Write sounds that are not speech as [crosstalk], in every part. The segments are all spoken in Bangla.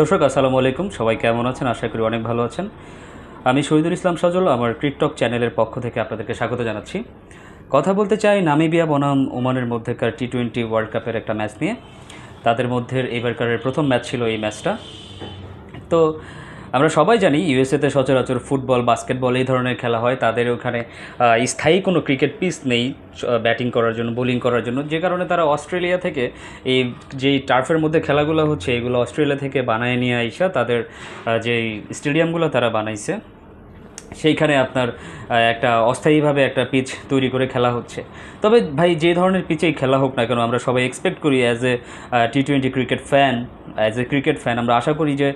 দর্শক, আসসালামু আলাইকুম। সবাই কেমন আছেন? আশা করি অনেক ভালো আছেন। আমি শহীদুল ইসলাম সজল, আমার টিকটক চ্যানেলের পক্ষ থেকে আপনাদেরকে স্বাগত জানাচ্ছি। কথা বলতে চাই নামিবিয়া বনাম ওমানের মধ্যেকার টি টোয়েন্টি ওয়ার্ল্ড কাপের একটা ম্যাচ নিয়ে। তাদের মধ্যে এবারকারের প্রথম ম্যাচ ছিল এই ম্যাচটা। তো আমরা সবাই জানি ইউএসএতে সচরাচর ফুটবল, বাস্কেটবল এই ধরনের খেলা হয়। তাদের ওখানে স্থায়ী কোনো ক্রিকেট পিচ নেই ব্যাটিং করার জন্য, বোলিং করার জন্য। যে কারণে তারা অস্ট্রেলিয়া থেকে এই যেই টার্ফের মধ্যে খেলাগুলো হচ্ছে, এগুলো অস্ট্রেলিয়া থেকে বানায় নিয়ে আইসা তাদের যেই স্টেডিয়ামগুলো তারা বানাইছে, সেইখানে আপনার একটা অস্থায়ীভাবে একটা পিচ তৈরি করে খেলা হচ্ছে। তবে ভাই, যে ধরনের পিচেই খেলা হোক না কেন, আমরা সবাই এক্সপেক্ট করি as a T twenty cricket fan as a cricket fan আমরা আশা করি যে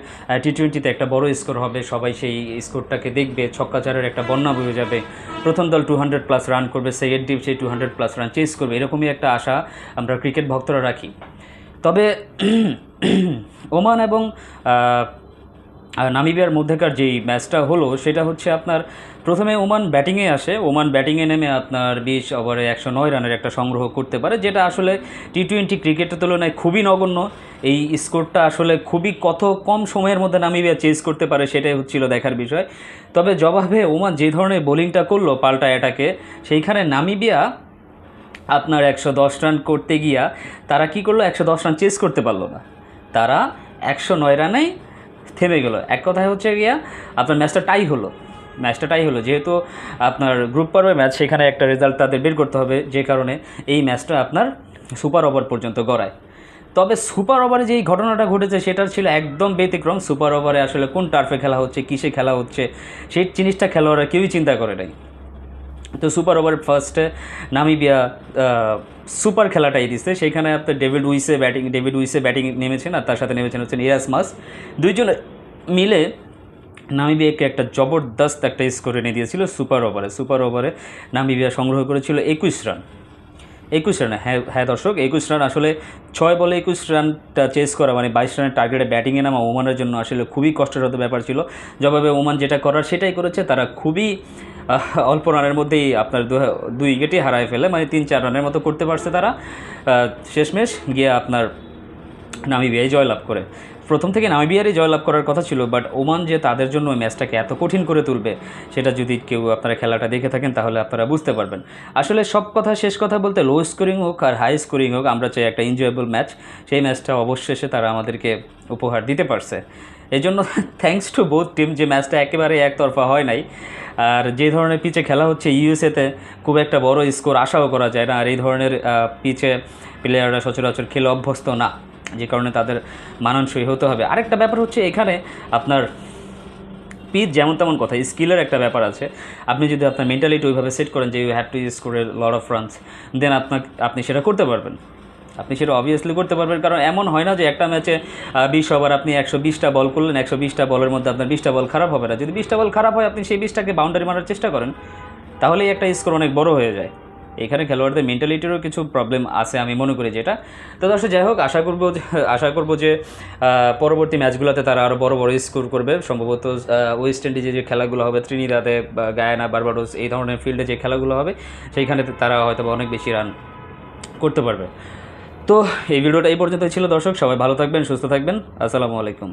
টি টোয়েন্টিতে একটা বড় স্কোর হবে। সবাই সেই স্কোরটাকে দেখবে। ছক্কাচারের একটা বন্যা বয়ে যাবে। প্রথম দল টু হান্ড্রেড প্লাস রান করবে সেকেন্ড টিম সেই two hundred plus run chase করবে। এরকমই একটা আশা আমরা ক্রিকেট ভক্তরা রাখি। তবে, [clears throat] ওমান এবং নামিবিয়ার মধ্যেকার যেই ম্যাচটা হলো, সেটা হচ্ছে আপনার প্রথমে ওমান ব্যাটিংয়ে আসে। ওমান ব্যাটিংয়ে নেমে আপনার বিশ ওভারে একশো নয় রানের একটা সংগ্রহ করতে পারে, যেটা আসলে টি টোয়েন্টি ক্রিকেটের তুলনায় খুবই নগণ্য। এই স্কোরটা আসলে খুবই কত কম সময়ের মধ্যে নামিবিয়া চেস করতে পারে, সেটাই হচ্ছিল দেখার বিষয়। তবে জবাবে ওমান যে ধরনের বোলিংটা করল পাল্টা অ্যাটাকে, সেইখানে নামিবিয়া আপনার একশো দশ রান করতে গিয়া তারা কি করল? একশো দশ রান চেস করতে পারল না। তারা একশো নয় রানেই থেমে গেল। এক কথায় হচ্ছে গিয়া আপনার ম্যাচটা টাই হলো। ম্যাচটা টাই হলো। যেহেতু আপনার গ্রুপ পর্বের ম্যাচ সেখানে একটা রেজাল্ট তাদের বের করতে হবে, যে কারণে এই ম্যাচটা আপনার সুপার ওভার পর্যন্ত গড়ায়। তবে সুপার ওভারে যেই ঘটনাটা ঘটেছে সেটা ছিল একদম ব্যতিক্রম। সুপার ওভারে আসলে কোন টার্ফে খেলা হচ্ছে, কিসে খেলা হচ্ছে, সেই জিনিসটা খেলোয়াড়রা কেউই চিন্তা করে নাই। তো সুপার ওভার ফার্স্টে নামিবিয়া সুপার খেলাটাই দিচ্ছে সেখানে আপনার David Wiese batting, David Wiese batting নেমেছেন আর তার সাথে নেমেছেন হচ্ছেন ইরাস মাস। দুইজনে মিলে নামিবিয়াকে একটা জবরদস্ত একটা স্কোর এনে দিয়েছিল সুপার ওভারে। সুপার ওভারে নামিবিয়া সংগ্রহ করেছিল একুশ রান। একুশ রান হ্যাঁ হ্যাঁ দর্শক, একুশ রান আসলে ছয় বলে একুশ রানটা চেস করা মানে বাইশ রানের টার্গেটে ব্যাটিংয়ে নামা ওমানের জন্য আসলে খুবই কষ্টসাধ্য ব্যাপার ছিল। জবাবে ওমান যেটা করার সেটাই করেছে, তারা খুবই অল্প রানের মধ্যেই আপনার দুই উইকেটই হারায় ফেলে মানে তিন, চার রানের মতো করতে পারছে তারা। শেষমেশ গিয়ে আপনার নামিবিয়ায় জয়লাভ করে। প্রথম থেকে নামিবিয়ারই জয়লাভ করার কথা ছিল বাট ওমান যে তাদের জন্য ওই ম্যাচটাকে এত কঠিন করে তুলবে, সেটা যদি কেউ আপনারা খেলাটা দেখে থাকেন, তাহলে আপনারা বুঝতে পারবেন। আসলে সব কথা শেষ কথা বলতে লো স্কোরিং হোক আর হাই স্কোরিং হোক, আমরা চাই একটা এনজয়েবল ম্যাচ সেই ম্যাচটা অবশেষে তারা আমাদেরকে উপহার দিতে পারছে। এই জন্য থ্যাঙ্কস টু বোথ টিম যে ম্যাচটা একেবারে একতরফা হয় নাই। আর যে ধরনের পিচে খেলা হচ্ছে ইউএসএতে খুব একটা বড় স্কোর আশাও করা যায় না। আর এই ধরনের পিচে প্লেয়াররা সচরাচর খেলে অভ্যস্ত না। যে কারণে তাদের মানানসই হতে হবে। আরেকটা ব্যাপার হচ্ছে এখানে আপনার পিচ যেমন তেমন কথা স্কিলের একটা ব্যাপার আছে। আপনি যদি আপনার মেন্টালিটি ওইভাবে সেট করেন যে you have to score a lot of runs then আপনার আপনি সেটা করতে পারবেন। আপনি সেটা অবভিয়াসলি করতে পারবেন। কারণ এমন হয় না যে একটা ম্যাচে বিশ ওভার আপনি একশো বিশটা বল করলেন, একশো বিশটা বলের মধ্যে আপনার বিশটা বল খারাপ হবে না। যদি বিশটা বল খারাপ হয়, আপনি সেই বিশটাকে বাউন্ডারি মারার চেষ্টা করেন, তাহলেই একটা স্কোর অনেক বড় হয়ে যায়। এখানে খেলোয়াড়দের মেন্টালিটিরও কিছু প্রবলেম আছে আমি মনে করি যেটা। তো দর্শক, যাই হোক, আশা করব আশা করব যে পরবর্তী ম্যাচগুলোতে তারা আরও বড় বড় স্কোর করবে। সম্ভবত ওয়েস্ট ইন্ডিজে যে খেলাগুলো হবে ত্রিনিদাতে গায়ানা বারবাডোস এই ধরনের ফিল্ডে যে খেলাগুলো হবে, সেইখানে তারা হয়তো অনেক বেশি রান করতে পারবে। তো এই ভিডিওটা এই পর্যন্ত ছিল দর্শক, সবাই ভালো থাকবেন, সুস্থ থাকবেন। আসসালামু আলাইকুম।